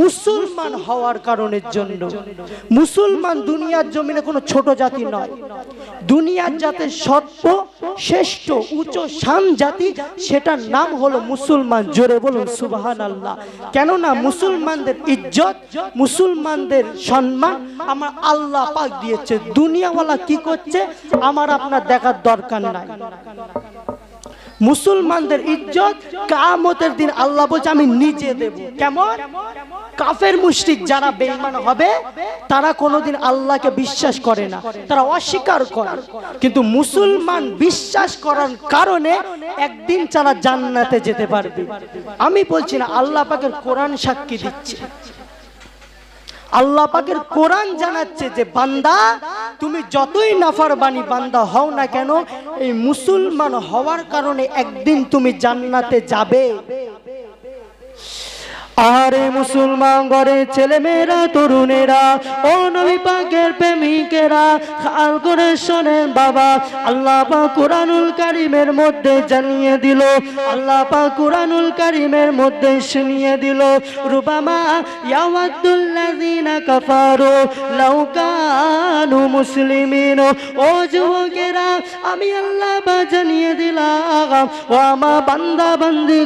মুসলমান হওয়ার কারণের জন্য। মুসলমান দুনিয়ার জমিনে কোনো ছোট জাতি নয়। দুনিয়ার জাতের সর্ব শ্রেষ্ঠ, উচ্চ, শান জাতি, সেটার নাম হলো মুসলমান। জোরে বলুন সুবাহান আল্লাহ কেননা মুসলমানদের ইজ্জত, মুসলমানদের সম্মান আমার আল্লাহ পাক দিয়েছে। দুনিয়াওয়ালা কি করছে? আমার আপনার দেখার দরকার নাই। মুসলমানদের ইজ্জত কামতের দিন আল্লাহ বলছে, আমি নিজে দেব। কেমন? কাফের মুশরিক যারা বেঈমান হবে, তারা কোনোদিন আল্লাহকে বিশ্বাস করে না, তারা অস্বীকার করে। কিন্তু মুসলমান বিশ্বাস করার কারণে একদিন তারা জান্নাতে যেতে পারবে। আমি বলছি না, আল্লাহ পাকের কোরআন সাক্ষী দিচ্ছে। আল্লাহ পাকের কোরআন জানাচ্ছে যে বান্দা তুমি যতই নাফার বাণী বান্দা হও না কেন, এই মুসলমান হওয়ার কারণে একদিন তুমি জান্নাতে যাবে। আরে মুসলমান ঘরে ছেলে মেয়েরা তরুণেরা ও নবী পাকের প্রেমিকেরা খাল করে শোনেন বাবা, আল্লাহ পাক কোরআনুল কারিমের মধ্যে জানিয়ে দিল, আল্লাহ পাক কোরআনুল কারিমের মধ্যে শুনিয়ে দিল, রুবামা ইয়াওয়াদুল্লাযিনা কাফারু, লাউ কানু মুসলিমিন, ও যুবকেরা, আমি আল্লাহ পাক জানিয়ে দিলাম, ও আমার বান্দা বান্দি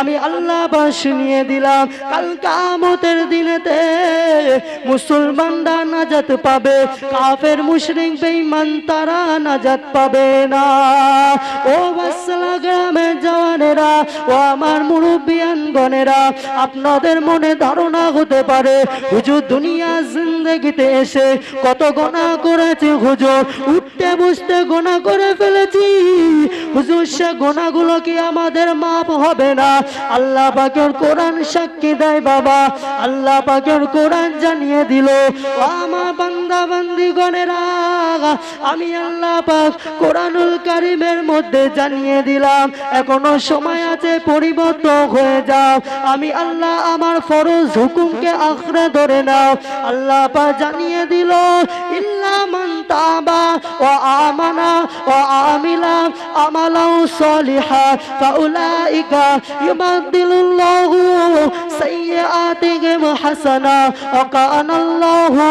আমি আল্লাহ পাক শুনিয়ে দিলাম। কাল কামতের দিনেতে মুসলমানরা নাজাত পাবে, কাফের, মুশরিক, বেঈমান, তারা নাজাত পাবে না। ও বাসলা গ্রামের জওয়ানেরা, ও আমার মুরব্বিয়ান গণেরা আপনাদের মনে ধারণা হতে পারে, হুজুর দুনিয়া জিন্দগিতে এসে কত গোনা করেছে হুজুর, উঠতে বসতে গোনা করে ফেলেছি। হুজুর, সে গোনাগুলো কি আমাদের মাপ হবে না? আল্লাহ পাকের কোরআন সাক্ষী দেয় বাবা। আল্লাহ পাকের কোরআন জানিয়ে দিল আমার বান্দা বান্দি গণেরা আমি আল্লাহ পাক কোরআনুল কারিমের মধ্যে জানিয়ে দিলাম, এখনও সময় আছে, পরিবর্তন হয়ে যাও। আমি আল্লাহ আমার ফরজ হুকুমকে আঁকড়ে ধরে নাও। আল্লাহ পাক জানিয়ে দিল, ইল্লা তাবা ও আমানা ও আমিলা আমালাও সলিহা ফাউলাইকা ইউবাদদিলুল্লাহু সাইয়্যাতিহিম হাসানা ওয়া কানাল্লাহু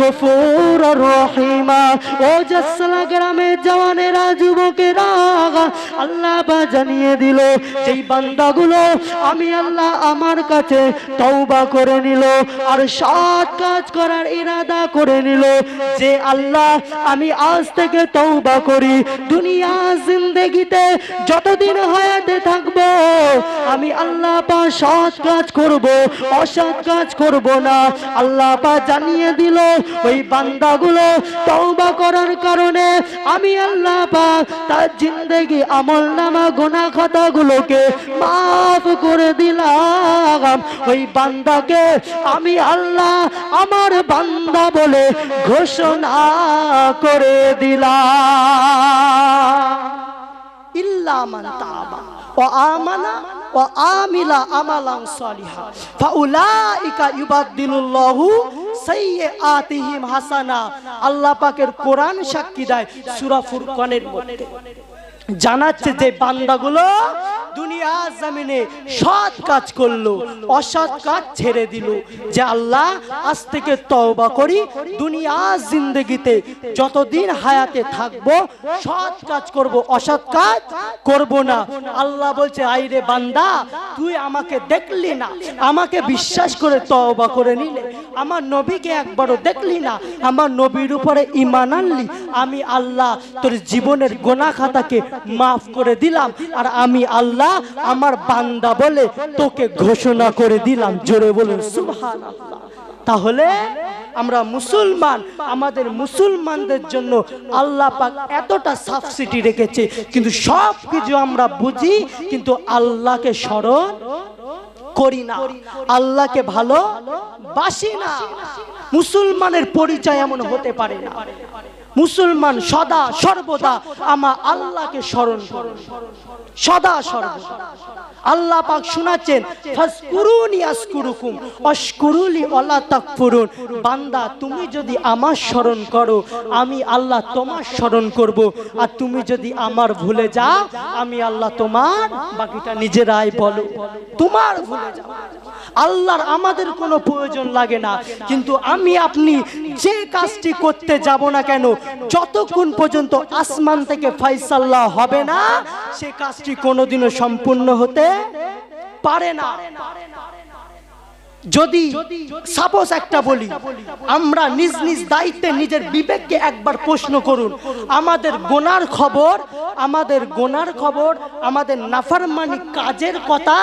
গফুরুর রহিমা ও জাসলা গ্রামের জওয়ানেরা, যুবকেরা আল্লাহ বা জানিয়ে দিল, যেই বান্দাগুলো আমি আল্লাহ আমার কাছে তওবা করে নিল আর সৎ কাজ করার ইরাদা করে নিল, যে আল্লাহ আমি আজ থেকে তওবা করি, দুনিয়া জিন্দেগিতে যতদিন হায়াতে থাকব, আমি আল্লাহ পা সৎ কাজ করব অসৎ কাজ করব না। আল্লাহ পা জানিয়ে দিল, ওই বান্দাগুলো তওবা করার কারণে আমি আল্লাহ পা তার জিন্দেগি আমল নামা গোনা খাতাগুলোকে মাফ করে দিলাম। ওই বান্দাকে আমি আল্লাহ আমার বান্দা বলে ঘোষণা করে দিলাম। ইল্লা মান তাবা। ও আমানা ও আমিলা আমালান সালিহা। ফাউলাইকা ইউবাদদিলুল্লাহু সাইয়্যাতিহিম হাসানা। আল্লাহ পাকের কোরআন সাক্ষী দেয় সূরা ফুরকানের মধ্যে। জানাচ্ছে যে বান্দাগুলো দুনিয়া জামিনে সৎ কাজ করল, অসৎ কাজ ছেড়ে দিল, যে আল্লাহ আজ থেকে তওবা করি, দুনিয়া জিন্দগিতে যতদিন হায়াতে থাকব, সৎ কাজ করব, অসৎ কাজ করব না। আল্লাহ বলছে, আইরে বান্দা, তুই আমাকে দেখলি না, আমাকে বিশ্বাস করে তওবা করে নিলে। আমার নবীকে একবারও দেখলি না, আমার নবীর উপরে ইমান আনলি। আমি আল্লাহ তোর জীবনের গোনা খাতাকে মাফ করে দিলাম। আর আমি আল্লাহ আমার বান্দা বলে তোকে ঘোষণা করে দিলাম। জোরে বলুন, সুবহানাল্লাহ। তাহলে আমরা মুসলমান, আমাদের মুসলমানদের জন্য আল্লাহ পাক এতটা সাবসিডি রেখেছে। কিন্তু সব কিছু আমরা বুঝি, কিন্তু আল্লাহকে স্মরণ করি না। আল্লাহকে ভালো বাসি না। মুসলমানের পরিচয় এমন হতে পারে না। মুসলমান সদা সর্বদা আমার আল্লাহকে স্মরণ করুন। সদা সর্বদা। আল্লাহ পাক শোনাচ্ছেন ফাসকুরুনি আসকুরুকুম অশকুরুলি ওয়ালা তাকফুরুন। বান্দা, তুমি যদি আমার স্মরণ করো, আমি আল্লাহ তোমার স্মরণ করব। আর তুমি যদি আমার ভুলে যাও, আমি আল্লাহ তোমার বাকিটা নিজেরাই বলো। তোমার ভুলে যাও। আল্লাহর আমাদের কোনো প্রয়োজন লাগে না। কিন্তু আমি আপনি যে কাজটি করতে যাব না কেন, যতক্ষণ পর্যন্ত আসমান থেকে ফাইসাল্লাহ হবে না, সে কাজটি কোনোদিনও সম্পূর্ণ হতে পারে না। যদি সাপোজ একটা বলি আমরা নিজ নিজ দায়িত্বে নিজের বিবেককে একবার প্রশ্ন করুন। আমাদের গোনার খবর আমাদের গোনার খবর আমাদের নাফারমানি কাজের কথা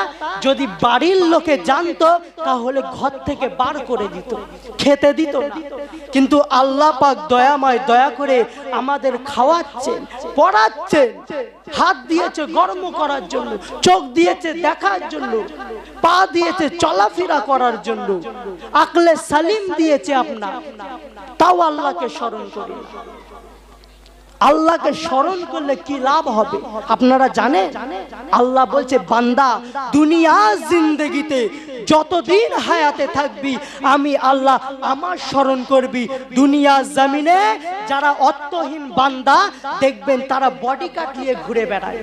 যদি বাড়ির লোকে জানতো তাহলে ঘর থেকে বার করে দিত। খেতে দিত কিন্তু আল্লাহ পাক দয়াময় দয়া করে আমাদের খাওয়াচ্ছেন পড়াচ্ছেন হাত দিয়েছে গরম করার জন্য চোখ দিয়েছে দেখার জন্য পা দিয়েছে চলাফেরা করার জন্য আকলে সালিম দিয়েছে আপনার। তাও আল্লাহকে স্মরণ করি আল্লাহকে স্মরণ করলে কি লাভ হবে? আপনারা জানেন? আল্লাহ বলছে, বান্দা, দুনিয়া জিন্দগিতে যতদিন হায়াতে থাকবি আমি আল্লাহ আমার স্মরণ করবি। দুনিয়া জমিনে যারা অর্থহীন বান্দা দেখবেন তারা বডি গার্ড নিয়ে ঘুরে বেড়ায়।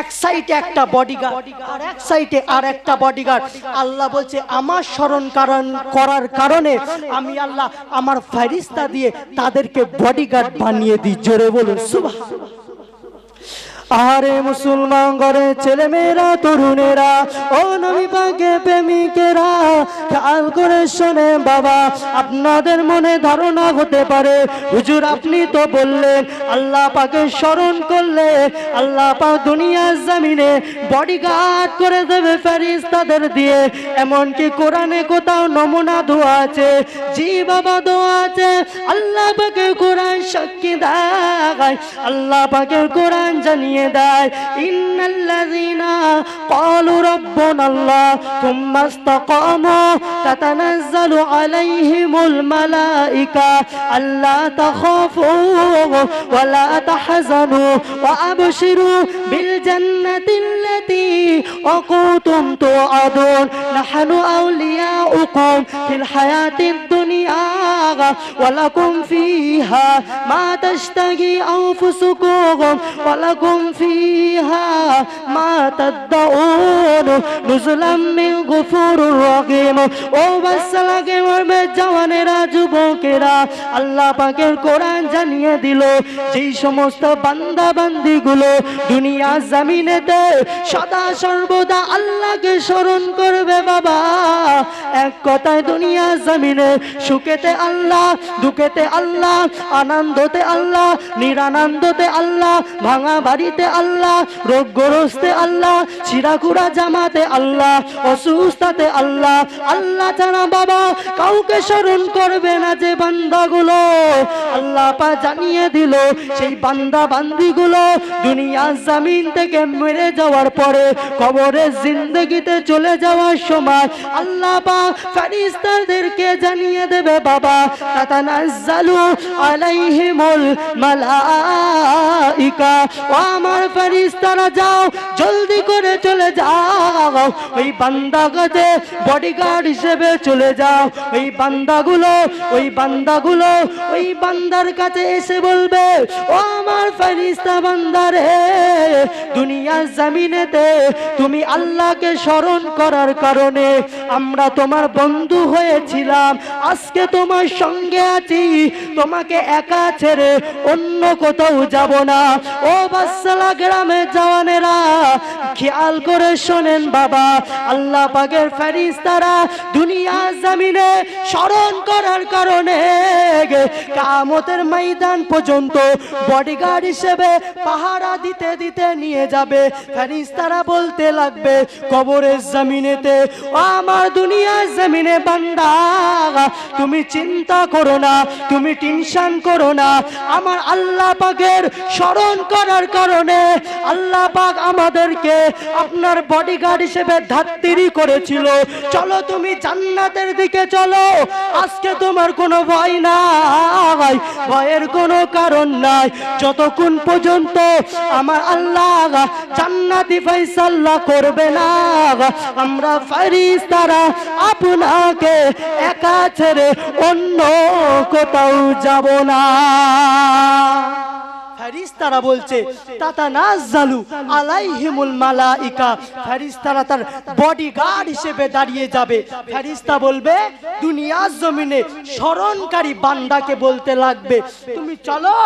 এক সাইডে একটা বডিগার্ড আর এক সাইডে আর একটা বডিগার্ড আল্লাহ বলছে আমার স্মরণ কারণ করার কারণে আমি আল্লাহ আমার ফেরিস্তা দিয়ে তাদেরকে বডিগার্ড বানিয়ে দিই। জোরে বলুন সুবাহ আরে মুসলমান ঘরে ছেলে মেয়েরা তরুণেরা, ও নবী পাকে প্রেমিকেরা, খেয়াল করে শোনে বাবা, আপনাদের মনে ধারণা হতে পারে। হুজুর, আপনি তো বললেন, আল্লাহ পাকে স্মরণ করলে আল্লাহ পাক দুনিয়ার জমিনে বডিগার্ড করে দেবে ফেরিস তাদের দিয়ে। এমনকি কোরআনে কোথাও নমুনা ধোয়া আছে, জি বাবা দোয়া আছে, আল্লাহ পাকে কোরআন সাক্ষী দেয় আল্লাহ পাকের কোরআন জানিয়ে দেয় ইন্নাল্লাযীনা ক্বালু রাব্বুনা আল্লাহ থুম্মা ইসতাকামু তাতানাজ্জালু আলাইহিমুল মালাইকা আল্লা তাখাফু ওয়া লা তাহজানু ওয়া আবশিরু বিল জান্নাতিল্লাতী وقوتم توعدون نحن أولياؤكم في الحياة الدنيا ولكم فيها ما تشتهي أنفسكم ولكم فيها ما تدعون نزلا من غفور رحيم ও বাচ্চালাকে মরবে জওয়ানেরা যুবকেরা আল্লাহ পাকের কোরআন জানিয়ে দিল যেই সমস্ত বান্দা বান্দিগুলো দুনিয়া জামিনেতে সদা সর্বদা আল্লাহকে স্মরণ করবে বাবা এক কথায় দুনিয়া জমিনে সুখেতে আল্লাহ দুঃখেতে আল্লাহ আনন্দতে আল্লাহ নিরানন্দতে আল্লাহ ভাঙা বাড়িতে আল্লাহ, রোগগ্রস্তে আল্লাহ, চিরাকুড়া জামাতে আল্লাহ, অসুস্থতে আল্লাহ আল্লাহ ছাড়া বাবা কাউকে স্মরণ করবে না যে বান্দাগুলো। আল্লাহ পা জানিয়ে দিল, সেই বান্দা বান্দিগুলো দুনিয়া জামিন থেকে মেরে যাওয়ার পরে কবরের জিন্দগিতে চলে যাওয়ার সময় আল্লাহ পাক ফেরেশতাদেরকে জানিয়ে দেবে, বাবা, তাতানাজ্জালু আলাইহিমুল মালাইকা ও আমার ফেরেশতারা যাও, জলদি করে চলে যাও। ওই বান্দা কাছে বডিগার্ড হিসেবে চলে যাও। ওই বান্দাগুলো ওই বান্দাগুলো, ওই বান্দার কাছে এসে বলবে, ও আমার ফেরিস্তা বান্দারে দুনিয়ার জমিনেতে তুমি আল্লাহকে স্মরণ করার কারণে আমরা তোমার বন্ধু হয়েছিলাম। আজকে তোমার সঙ্গে আছি, তোমাকে একা ছেড়ে অন্য কোথাও যাব না। ও বাচ্চালা গ্রামে জওয়ানেরা খেয়াল করে শোনেন বাবা, আল্লাহ পাকের ফেরিস্তারা দুনিয়া জমিনে স্মরণ করার কারণে কামতের ময়দান পর্যন্ত বডিগার্ড হিসেবে পাহারা দিতে দিতে নিয়ে যাবে। ফেরিস্তারা বলতে লাগবে, কবরের জমিনেতে আমার দুনিয়ার জমিনে বান্দা, তুমি চিন্তা করো না, তুমি টেনশন করো না। আমার আল্লাহ পাকের স্মরণ করার কারণে আল্লাহ পাক আমাদেরকে আপনার বডিগার্ড হিসেবে ধাত্তিরি করেছিল। চলো তুমি জান্নাতের দিকে চলো। আজকে তোমার কোনো ভয় নাই, ভয়ের কোনো কারণ নাই। যতক্ষণ পর্যন্ত আমার আল্লাহ জান্নাতি ফাইসাল্লাহ করবে না, আমরা ফারিস তারা আপনাকে একা ছেড়ে অন্য কোথাও যাব না। ফেরিস্তারা বলছে তাতা নাজ্জালু আলাইহিমুল মালাইকা। ফেরিস্তারা তার বডিগার্ড হিসেবে দাঁড়িয়ে যাবে। ফেরিস্তা বলবে, দুনিয়ার জমিনে স্মরণকারী বান্দাকে বলতে লাগবে, তুমি চলো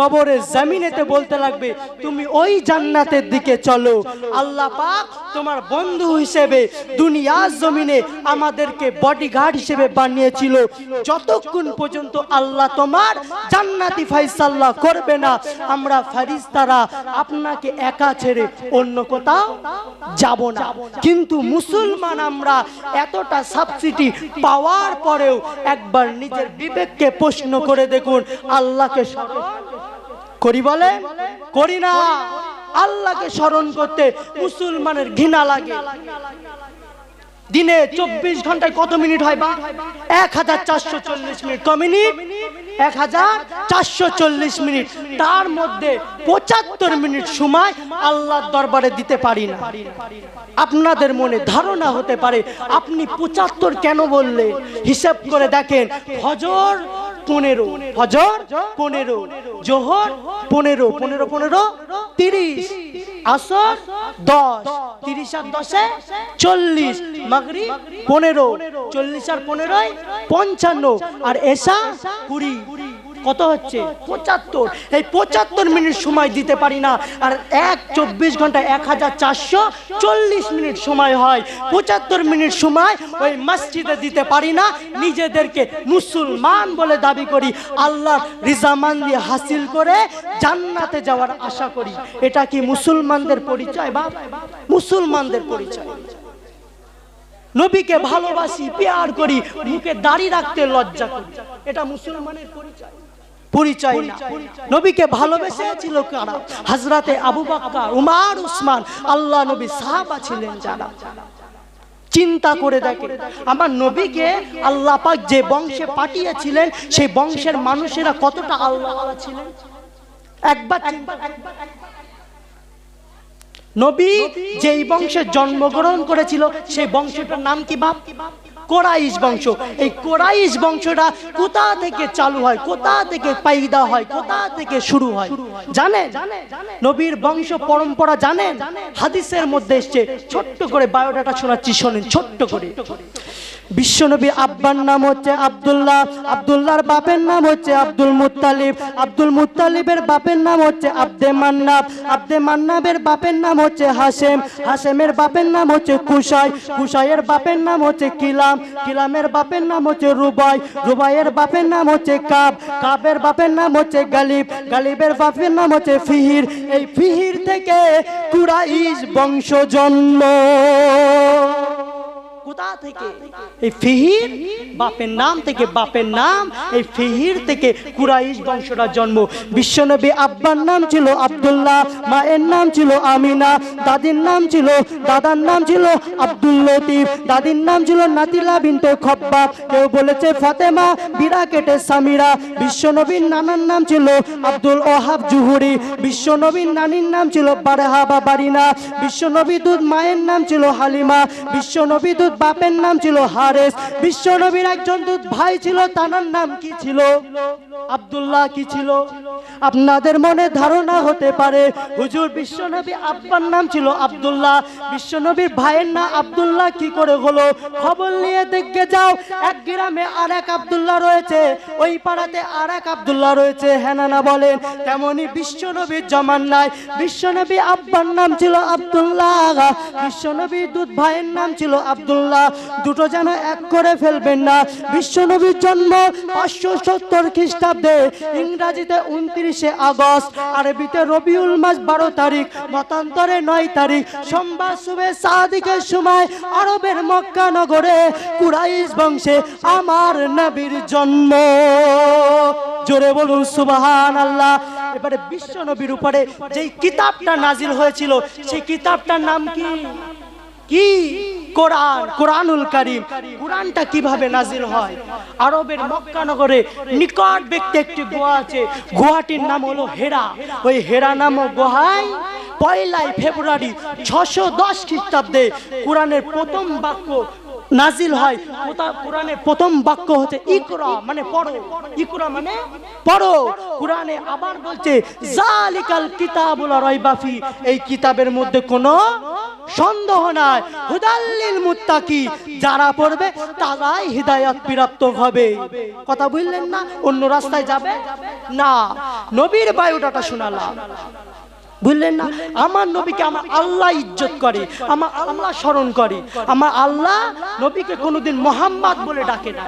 কবরের জামিনেতে বলতে লাগবে, তুমি ওই জান্নাতের দিকে চলো। আল্লাহ পাক তোমার বন্ধু হিসেবে দুনিয়ার জমিনে আমাদেরকে বডিগার্ড হিসেবে বানিয়েছিল। যতক্ষণ পর্যন্ত আল্লাহ তোমার জান্নাতি ফাইসাল্লাহ করবে না, আমরা ফারিস্তারা আপনাকে একা ছেড়ে অন্য কোথাও যাব না। কিন্তু মুসলমান আমরা এতটা সাবসিডি পাওয়ার পরেও একবার নিজের বিবেককে প্রশ্ন করে দেখুন, আল্লাহকে স্মরণ করি বলে? করি না। আল্লাহকে স্মরণ করতে মুসলমানের ঘৃণা লাগে। দিনে চব্বিশ ঘন্টায় কত মিনিট হয় বা? এক হাজার চারশো চল্লিশ মিনিট। ক মিনিট? এক হাজার চারশো চল্লিশ মিনিট। তার মধ্যে পঁচাত্তর মিনিট সময় আল্লাহর দরবারে দিতে পারি না। আপনাদের মনে ধারণা হতে পারে। আপনি পঁচাত্তর কেন বললে? হিসাব করে দেখেন, ফজর পনেরো ফজর পনেরো, জোহর পনেরো পনেরো পনেরো, তিরিশ, আসর দশ, তিরিশ আর দশে চল্লিশ মাগরি পনেরো, চল্লিশ আর পনেরোয় পঞ্চান্ন, আর এসা কুড়ি। কত হচ্ছে? পঁচাত্তর। এই পঁচাত্তর মিনিট সময় দিতে পারি না। আর এক চব্বিশ ঘণ্টা এক হাজার চারশো চল্লিশ মিনিট সময় হয়। পঁচাত্তর মিনিট সময় ওই মসজিদে দিতে পারি না। নিজেদেরকে মুসলমান বলে দাবি করি। আল্লাহর রিজামান্দি হাসিল করে জান্নাতে যাওয়ার আশা করি। এটা কি মুসলমানদের পরিচয় বা মুসলমানদের পরিচয়। নবীকে ভালোবাসি, পেয়ার করি, মুখে দাড়ি রাখতে লজ্জা করি। এটা মুসলমানের পরিচয়। পরিচয় না। নবীকে ভালোবেসেছিল কারা? হজরতে আবু বাক্কা উমার উসমান। আল্লাহ নবী সাহাবা ছিলেন যারা। চিন্তা করে দেখে। আমার নবীকে আল্লাহ পাক যে বংশে পাঠিয়েছিলেন সেই বংশের মানুষেরা কতটা আল্লাহ ছিলেন? একবার নবী যেই বংশে জন্মগ্রহণ করেছিল সেই বংশটার নাম কি বাপ? কোরাইশ বংশ। এই কোরাইশ বংশটা কোথা থেকে চালু হয়? কোথা থেকে পাইদা হয়? কোথা থেকে শুরু হয়? জানেন? নবীর বংশ পরম্পরা জানেন? হাদিসের মধ্যে এসছে, ছোট্ট করে বায়োডাটা শোনাচ্ছি, শোনেন, ছোট্ট করে। বিশ্বনবী আব্বার নাম হচ্ছে আব্দুল্লাহ আব্দুল্লাহর বাপের নাম হচ্ছে আব্দুল মুত্তালিব আব্দুল মুত্তালিবের বাপের নাম হচ্ছে আব্দে মান্নাব আব্দে মান্নাবের বাপের নাম হচ্ছে হাসেম হাসেমের বাপের নাম হচ্ছে কুসাই কুসাইয়ের বাপের নাম হচ্ছে কিলাম কিলামের বাপের নাম হচ্ছে রুবাই রুবাইয়ের বাপের নাম হচ্ছে কাব কাবের বাপের নাম হচ্ছে গালিব গালিবের বাপের নাম হচ্ছে ফিহির এই ফিহির থেকে কুরাইশ বংশ জন্ম কোথা থেকে, এই ফিহির বাপের নাম থেকে, বাপের নাম, এই ফিহির থেকে কুরাইশ বংশটা জন্ম। বিশ্বনবী আব্বার নাম ছিল আব্দুল্লাহ, মায়ের নাম ছিল আমিনা, দাদির নাম ছিল, দাদার নাম ছিল আব্দুল লতিফ, দাদির নাম ছিল নাতিলা বিনতে কেউ বলেছে ফাতেমা বিরা কেটে সামিরা। বিশ্বনবীর নানার নাম ছিল আব্দুল ওহাব জুহুরি। বিশ্বনবীর নানির নাম ছিল বারেহা বা বারিনা। বিশ্বনবী দুধ মায়ের নাম ছিল হালিমা। বিশ্বনবী দুধ বাপের নাম ছিল হারেস। বিশ্ব নবীর একজন দুধ ভাই ছিল তানার নাম কি ছিল? আবদুল্লাহ কি ছিল? আপনাদের মনে ধারণা হতে পারে, হুজুর বিশ্বনবী আব্বার নাম ছিল আব্দুল্লাহ। বিশ্বনবীর ভাইয়ের নাম আব্দুল্লাহ, কি করে হলো? খবর নিয়ে দেখে যাও, এক গ্রামে আর এক আব্দুল্লাহ রয়েছে, ওই পাড়াতে আর এক আব্দুল্লাহ রয়েছে হেনানা বলেন। তেমনি বিশ্বনবীর জমান নাই, বিশ্বনবী আব্বার নাম ছিল আব্দুল্লাহ বিশ্বনবী দুধ ভাইয়ের নাম ছিল আব্দুল্লাহ। দুটো যেন এক করে ফেলবেন না। বিশ্বনবীর জন্ম পাঁচশো সত্তর খ্রিস্টাব্দে, ইংরাজিতে উনত্রিশে আগস্ট, আরবিতে রবিউল মাস বারো তারিখ, মতান্তরে নয় তারিখ, সোমবার শুভে সাদিকের সময়, আরবের মক্কা নগরে কুরাইশ বংশে আমার নবীর জন্ম। জোরে বলুন সুবাহান আল্লাহ এবারে বিশ্ব নবীর উপরে যেই কিতাবটা নাজিল হয়েছিল, সেই কিতাবটার নাম কি? কি? কোরআন, কোরআনুল কারিম। কোরআনটা কীভাবে নাজিল হয়? আরবের মক্কা নগরে নিকট ব্যক্তি একটি গুহা আছে। গুহাটির নাম হলো হেরা। ওই হেরা নামক গুহায় পয়লাই ফেব্রুয়ারি ছশো দশ খ্রিস্টাব্দে কোরআনের প্রথম বাক্য নাজিল হয়। কোরআনের প্রথম বাক্য হচ্ছে ইকরা মানে পড়ো। ইকরা মানে পড়ো। কোরআনে আবার বলছে, জালিকাল কিতাবুল রাইবাফি এই কিতাবের মধ্যে কোনো সন্দেহ নাই। হুদাল্লিল মুত্তাকি, যারা পড়বে তারাই হিদায়াত প্রাপ্ত হবে। কথা বুঝলেন না? অন্য রাস্তায় যাবে? না। নবীর বায়োডাটা শোনালাম। বুঝলেন না। আমার নবীকে আমার আল্লাহ ইজ্জত করে আমার আল্লাহ স্মরণ করে। আমার আল্লাহ নবীকে কোনোদিন মোহাম্মদ বলে ডাকে না।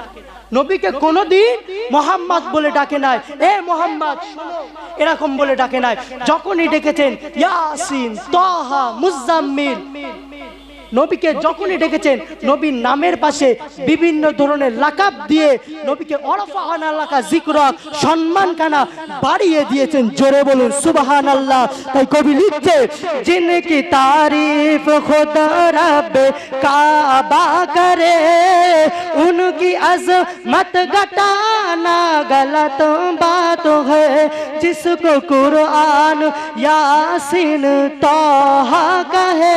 নবীকে কোনোদিন মোহাম্মদ বলে ডাকে নাই। এ মোহাম্মদ এরকম বলে ডাকে নাই। যখনই ডেকেছেন ইয়াসিন তাহা মুজাম্মিল। নবীকে যখনই ডেকেছেন নবীর নামের পাশে বিভিন্ন ধরনের লাকাব দিয়ে নবীকে অরফাহান আল্লাহ জিক্র সম্মান কানা বাড়িয়ে দিয়েছেন জোরে বলুন সুবহান আল্লাহ তাই কবি লিখছে জিনকি তারিফ খুদা রব কাবা করে उनकी अजमत घटाना गलत बात है जिसको कुरान यासीन तोहा कहे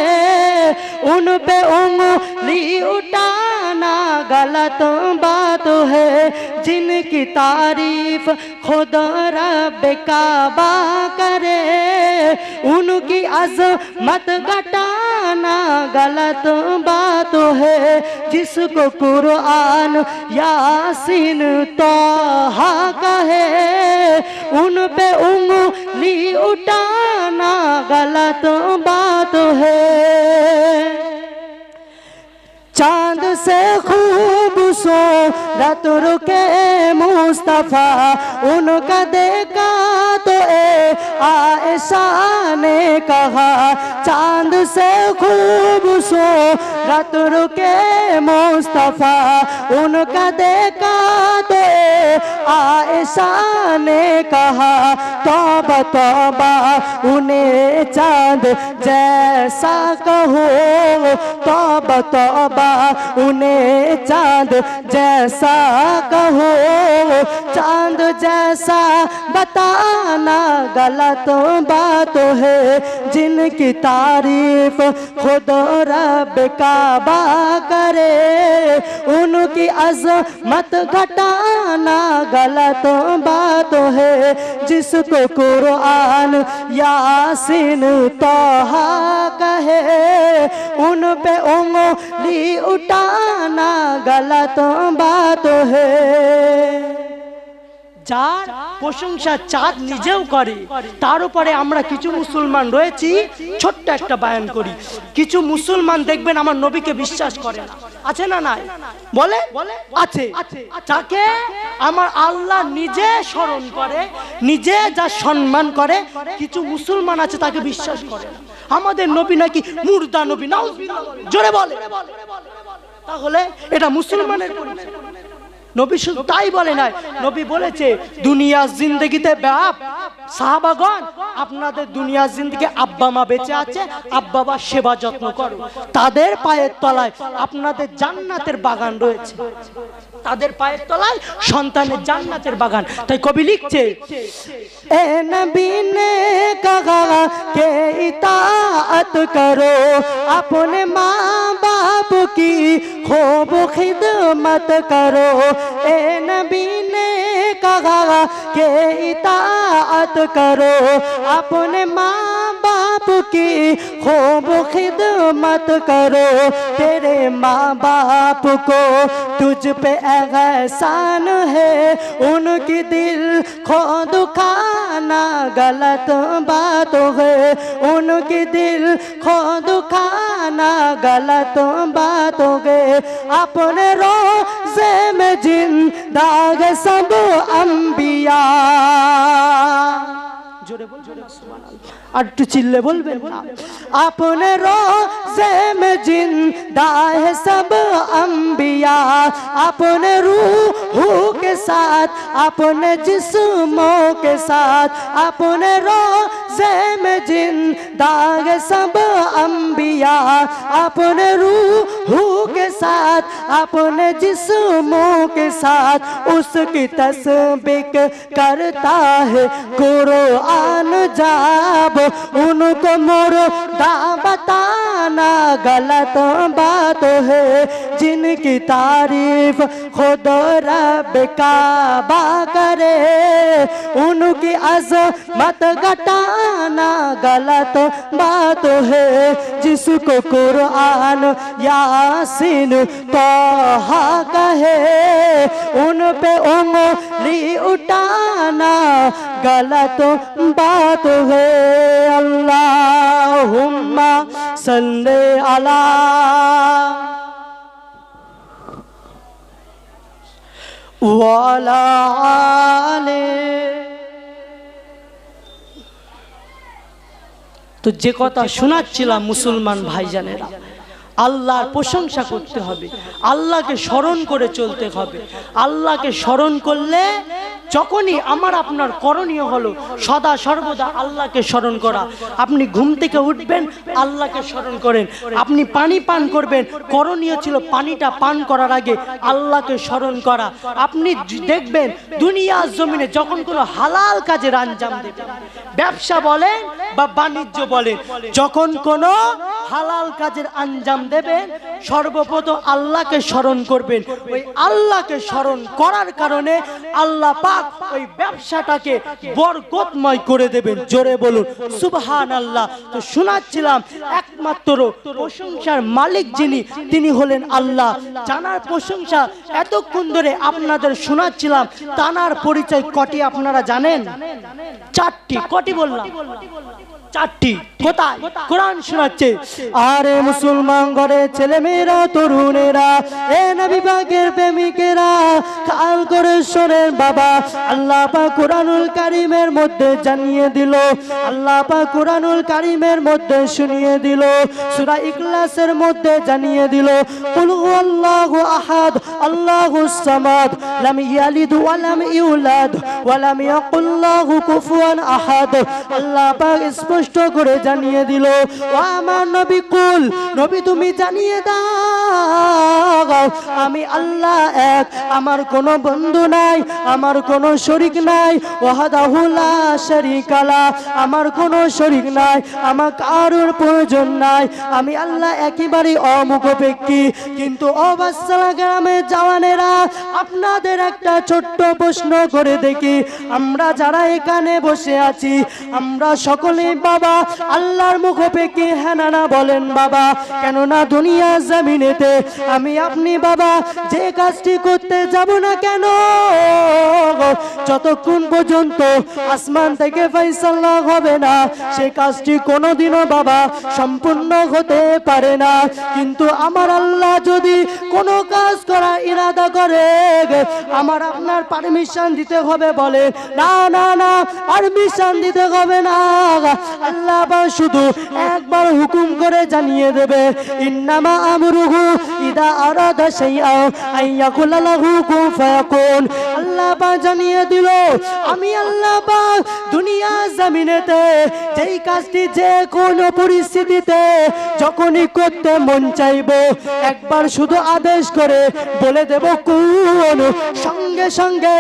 उन ان پہ انگلی اٹھانا غلط بات ہے۔ جن کی تعریف خود رب کعبہ کرے، ان کی عظمت گھٹانا غلط بات ہے۔ جس کو قرآن یاسین توہا کہے، ان پہ उंगली उठाना गलत बात है चांद से खूबसूरत रुके मुस्तफ़ा उनका देखा तो ए आयशा ने कहा चांद से खूबसूरत रुके मुस्तफ़ा उनका देखा तो آئیشہ نے کہا، توبہ توبہ، انہیں چاند جیسا کہو توبہ توبہ، انہیں چاند جیسا کہو چاند جیسا بتانا غلط بات ہے، جن کی تعریف خود رب کعبہ کرے۔ ان کی عظمت گھٹانا کیا غلط بات ہے۔ جس کو قرآن یاسین توہا کہے، ان پہ انگلی اٹھانا غلط بات ہے۔ যার প্রশংসা চাঁদ নিজেও করে। তার উপরে আমরা কিছু মুসলমান রয়েছি, ছোট্ট একটা বায়ান করি। কিছু মুসলমান দেখবেন আমার নবীকে বিশ্বাস করে না। আছে না নাই? বলে? আছে। যাকে আমার আল্লাহ নিজে স্মরণ করে, নিজে যা সম্মান করে, কিছু মুসলমান আছে তাকে বিশ্বাস করে না। আমাদের নবী নাকি মুর্দা নবী নাও জোরে বলে। তাহলে এটা মুসলমানের পরিচয়। নবী শুধু তাই বলে নাই নবী বলেছে দুনিয়ার জিন্দগিতে ব্যাপ সাহাবাগণ আপনাদের দুনিয়ার জিন্দগি আব্বা মা বেঁচে আছে আব্বা বা সেবা যত্ন করো তাদের পায়ের তলায় আপনাদের জান্নাতের বাগান রয়েছে তাদের পায়ের তলায় সন্তানের জান্নাতের বাগান তাই কবি লিখছে এ নবী নে কহা কে ইতাআত করো अपने माँ बाप की खूब खिदमत करो اے نبی نے کہا کہ اطاعت کرو اپنے ماں की खूब खिदमत करो तेरे माँ बाप को तुझ पे एहसान है उनकी दिल खो दुखाना गलत बात है उनकी दिल खो दुखाना गलत बात है अपने रोजे में जिंदाग सब अंबिया اٹو چلے بول بے اپنے روزے میں جندہ ہے سب انبیاء۔ اپنے روح کے ساتھ، اپنے جسموں کے ساتھ۔ اپنے روزے میں جندہ ہے سب انبیاء۔ اپنے روح ساتھ، اپنے جسموں کے ساتھ اس کی تسبق کرتا ہے۔ قرآن جاب ان کو مردہ بتا کرنا غلط بات ہے۔ جن کی تعریف خود رب کعبہ کرے، ان کی عظمت گھٹانا غلط بات ہے۔ جس کو قرآن یاسین توہا کہے، ان پہ انگلی اٹھانا غلط بات ہے۔ اللہم صلی আলা ওয়ালা তো যে কথা শোনাচ্ছিলাম মুসলমান ভাইজানেরা আল্লাহর প্রশংসা করতে হবে। আল্লাহকে স্মরণ করে চলতে হবে। আল্লাহকে স্মরণ করলে যখনই আমার আপনার করণীয় হলো সদা সর্বদা আল্লাহকে স্মরণ করা। আপনি ঘুম থেকে উঠবেন আল্লাহকে স্মরণ করেন। আপনি পানি পান করবেন করণীয় ছিল পানিটা পান করার আগে আল্লাহকে স্মরণ করা। আপনি দেখবেন দুনিয়ার জমিনে যখন কোনো হালাল কাজের আঞ্জাম দেবেন ব্যবসা বলেন বা বাণিজ্য বলেন যখন কোনো হালাল কাজের আঞ্জাম দেবেন, সর্বপ্রথম আল্লাহকে স্মরণ করবেন। ওই আল্লাহকে স্মরণ করার কারণে আল্লাহ পাক ওই ব্যবসাটাকে বরকতময় করে দেবেন। জোরে বলুন সুবহান আল্লাহ তো শোনাচ্ছিলাম, একমাত্র প্রশংসার মালিক যিনি, তিনি হলেন আল্লাহ। জানার প্রশংসা এতক্ষণ ধরে আপনাদের শোনাচ্ছিলাম তানার পরিচয় কটি আপনারা জানেন? চারটি, কটি বললাম? চারটি। কোথায়? কোরআন শোনাচ্ছে। আরে মুসলমান ঘরে ছেলে মেয়েরা তরুণেরা এ নবী পাকের প্রেমিকেরা কাল করে শোনেন বাবা। আল্লাহ পাক কোরআনুল কারিমের মধ্যে জানিয়ে দিল আল্লাহ পাক কোরআনুল কারিমের মধ্যে শুনিয়ে দিল সূরা ইখলাসের মধ্যে জানিয়ে দিল কুল হুয়াল্লাহু আহাদ আল্লাহুস সামাদ লাম ইয়ালিদ ওয়া লাম ইউলাদ ওয়া লাম ইয়াকুল লাহু কুফুয়ান আহাদ। আল্লাহ পাক স্পষ্ট করে জানিয়ে দিল, ও আমার নবী, কুল, নবী তুমি জানিয়ে দাও, আমি আল্লাহ এক, আমার কোনো বন্ধু নাই, আমার কোনো শরিক নাই, ওয়াহাদাহু লা শারীকা আমার কোনো শরিক নাই, আমার কারোর প্রয়োজন নাই, আমি আল্লাহ একেবারে অমুখপেক্ষী, কিন্তু অবাসালা গ্রামের জওয়ানেরা আপনাদের একটা ছোট্ট প্রশ্ন করে দেখি, আমরা যারা এখানে বসে আছি, আমরা সকলেই বাবা। আল্লাহর মুখপেক্ষী হ্যাঁ না না বলেন বাবা। কেননা দুনিয়া জমিনেতে আমি আপনি বাবা, যে কাজটি করতে যাব না কেন? যতক্ষণ পর্যন্ত আসমান থেকে ফয়সালা হবে না, সে কাজটি কোনোদিনও বাবা সম্পূর্ণ হতে পারে না। কিন্তু আমার আল্লাহ যদি কোনো কাজ করা ইরাদা করে, আমার আপনার পারমিশন দিতে হবে বলে, না না না পারমিশন দিতে হবে না। আল্লাহ শুধু একবার হুকুম করে জানিয়ে দেবে, ইন্নামা আমরুহু ইদা আরাদা শাইআ আইয়াকুলা লাহু কুন ফায়াকুন। আল্লাহ বা জানিয়ে দিল, আমি আল্লাহ বা দুনিয়া জমিনেতে যেই কাজটি যে কোনো পরিস্থিতিতে যখনই করতে মন চাইব, একবার শুধু আদেশ করে বলে দেব, কোন সঙ্গে সঙ্গে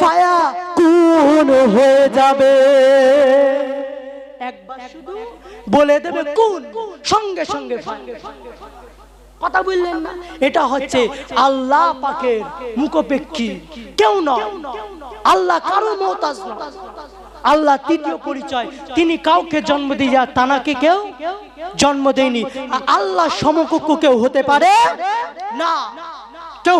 ফায়া কোন হয়ে যাবে। একবার শুধু বলে দেবে কোন সঙ্গে সঙ্গে কথা বললেন না? এটা হচ্ছে আল্লাহ পাকের মুখপেক্ষী। কেউ নয়। আল্লাহ কারও মহতাজ নয়। আল্লাহ তৃতীয় পরিচয়। তিনি কাউকে জন্ম দিয়ে যা তানাকে কেউ জন্ম দেয়নি। আল্লাহ সমকক্ষ কেউ হতে পারে? না। কেউ